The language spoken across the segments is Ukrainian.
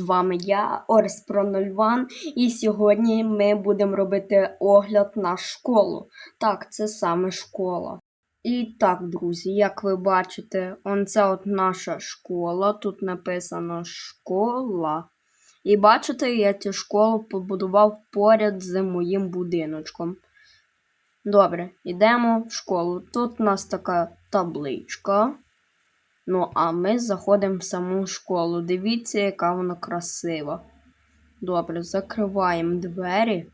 вами я, Орес Пронольван, і сьогодні ми будемо робити огляд на школу. Так, це саме школа. І так, друзі, як ви бачите, он це от наша школа. Тут написано школа. І бачите, я цю школу побудував поряд з моїм будиночком. Добре, йдемо в школу. Тут у нас така табличка. Ну, а ми заходимо в саму школу. Дивіться, яка вона красива. Добре, закриваємо двері.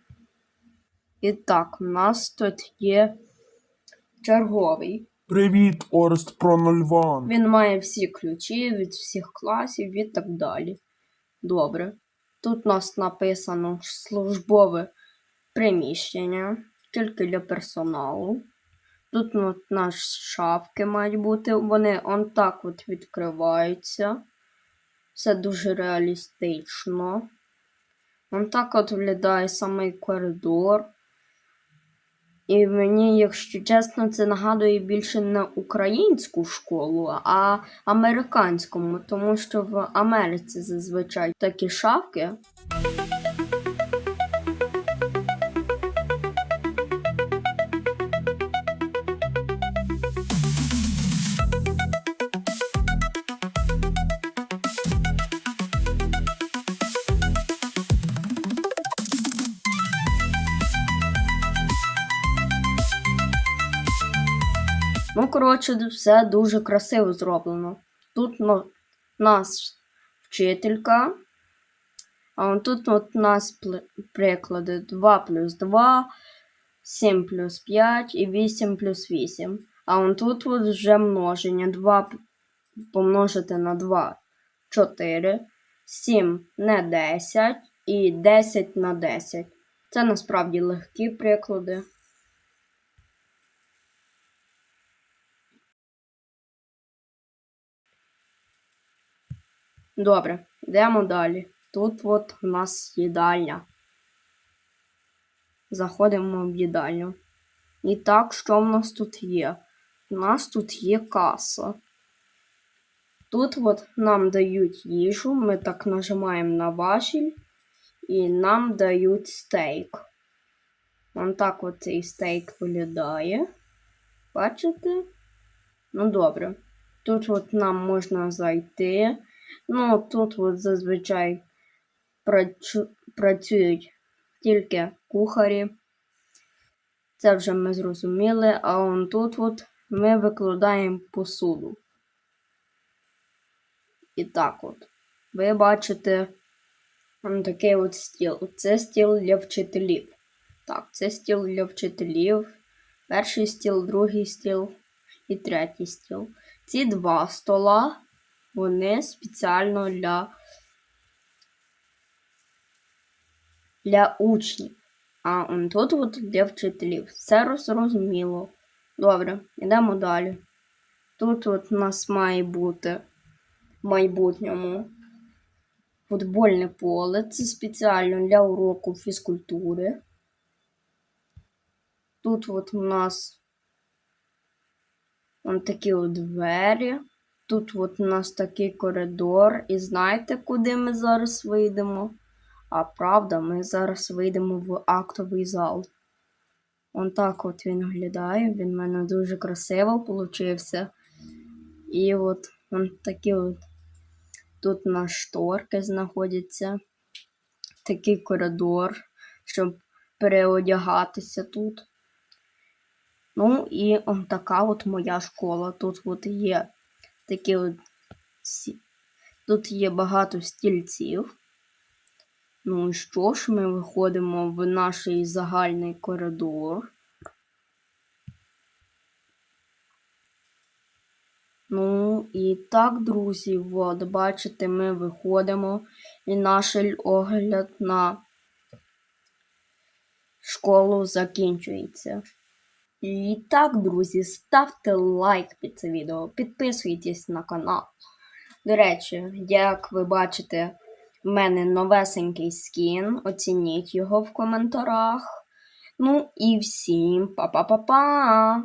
І так, у нас тут є черговий. Привіт, Орест Пронольван. Він має всі ключі від всіх класів і так далі. Добре. Тут у нас написано службове приміщення, тільки для персоналу. Тут от наші шафки мають бути. Вони он так от відкриваються. Все дуже реалістично. Он так от виглядає самий коридор. І мені, якщо чесно, це нагадує більше не українську школу, а американському, тому що в Америці зазвичай такі шафки. Ну, коротше, все дуже красиво зроблено. Тут ну, нас вчителька. А тут от нас приклади 2 плюс 2, 7 плюс 5 і 8 плюс 8. А он тут от вже множення 2 помножити на 2 4, 7 на 10 і 10 на 10. Це насправді легкі приклади. Добре, йдемо далі. Тут от у нас їдальня. Заходимо в їдальню. І так, що в нас тут є? У нас тут є каса. Тут от нам дають їжу, ми так нажимаємо на важіль, і нам дають стейк. Вон так от цей стейк виглядає. Бачите? Ну добре. Тут от нам можна зайти. Ну, тут от зазвичай працюють тільки кухарі. Це вже ми зрозуміли. А он тут от ми викладаємо посуду. І так от. Ви бачите такий от стіл. Це стіл для вчителів. Так, це стіл для вчителів. Перший стіл, другий стіл і третій стіл. Ці два стола вони спеціально для, для учнів. А он тут от для вчителів. Все зрозуміло. Добре, йдемо далі. Тут от у нас має бути в майбутньому футбольне поле. Це спеціально для уроку фізкультури. Тут от у нас Вон такі от двері. Тут от у нас такий коридор. І знаєте, куди ми зараз вийдемо? А правда, ми зараз вийдемо в актовий зал. Он так от він виглядає. Він в мене дуже красиво получився. І от он такі от тут у нас шторки знаходяться. Такий коридор, щоб переодягатися тут. Ну і он така от моя школа. Тут от є такі от тут є багато стільців. Ну і що ж, ми виходимо в наш загальний коридор. Ну і так, друзі, от, бачите, ми виходимо і наш огляд на школу закінчується. І так, друзі, ставте лайк під це відео, підписуйтесь на канал. До речі, як ви бачите, в мене новесенький скін. Оцініть його в коментарях. Ну і всім па-па-па-па!